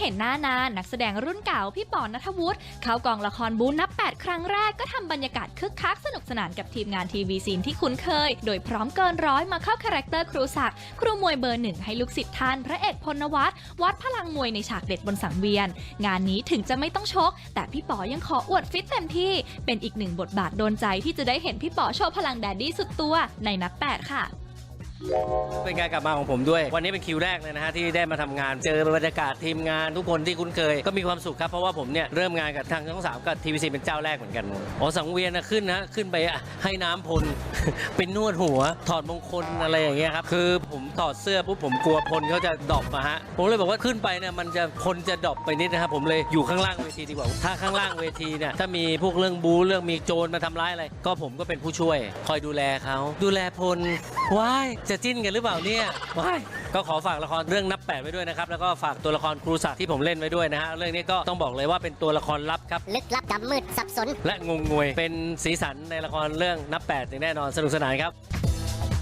เห็นหน้านานนักแสดงรุ่นเก่าพี่ปอนัทวุฒิเข้ากองละครบูนับ 8 ครั้งแรกก็ทำบรรยากาศคึกคักสนุกสนานกับทีมงานทีวีซีนที่คุ้นเคย โดยพร้อมเกินร้อยมาเข้าคาแรคเตอร์ครูศักดิ์ครูมวยเบอร์หนึ่งให้ลูกศิษย์ท่านพระเอกพลนวัตวัดพลังมวยในฉากเด็ดบนสังเวียน งานนี้ถึงจะไม่ต้องชก แต่พี่ปอยังขออวดฟิตเต็มที่เป็นอีกหนึ่งบทบาทโดนใจที่จะได้เห็นพี่ปอโชว์พลังแดดดี้สุดตัวในนับแปดค่ะ เป็นการกลับมาของผมด้วย วันนี้เป็นคิวแรกเลยนะฮะที่ได้มาทำงานเจอบรรยากาศทีมงานทุกคนที่คุ้นเคยก็มีความสุขครับเพราะว่าผมเนี่ยเริ่มงานกับทางช่องสามกับทีวีซีเป็นเจ้าแรกเหมือนกันอ๋อสังเวียนนะขึ้นนะขึ้นไปให้น้ำพลเป็นนวดหัว ถอดมงคลอะไรอย่างเงี้ยครับคือผมถอดเสื้อปุ๊บผมกลัวพลเขาจะดรอปมาฮะผมเลยบอกว่าขึ้นไปเนี่ยมันจะพลจะดรอปไปนิดนะครับผมเลยอยู่ข้างล่างเวทีดีกว่าถ้าข้างล่างเวทีเนี่ยถ้ามีพวกเรื่องบูเรื่องมีโจรมาทำร้ายอะไรก็ผมก็เป็นผู้ช่วย คอยดูแลเขาดูแลพลว้ายจะจิ้นกันหรือเปล่าเนี่ยว้ายก็ขอฝากละครเรื่องนับแปดไว้ด้วยนะครับ แล้วก็ฝากตัวละครครูศักดิ์ที่ผมเล่นไว้ด้วยนะฮะ เรื่องนี้ก็ต้องบอกเลยว่าเป็นตัวละครลับครับ ลึกลับดำมืดสับสน และงงงวย เป็นสีสันในละครเรื่องนับแปดอย่างแน่นอนสนุกสนานครับ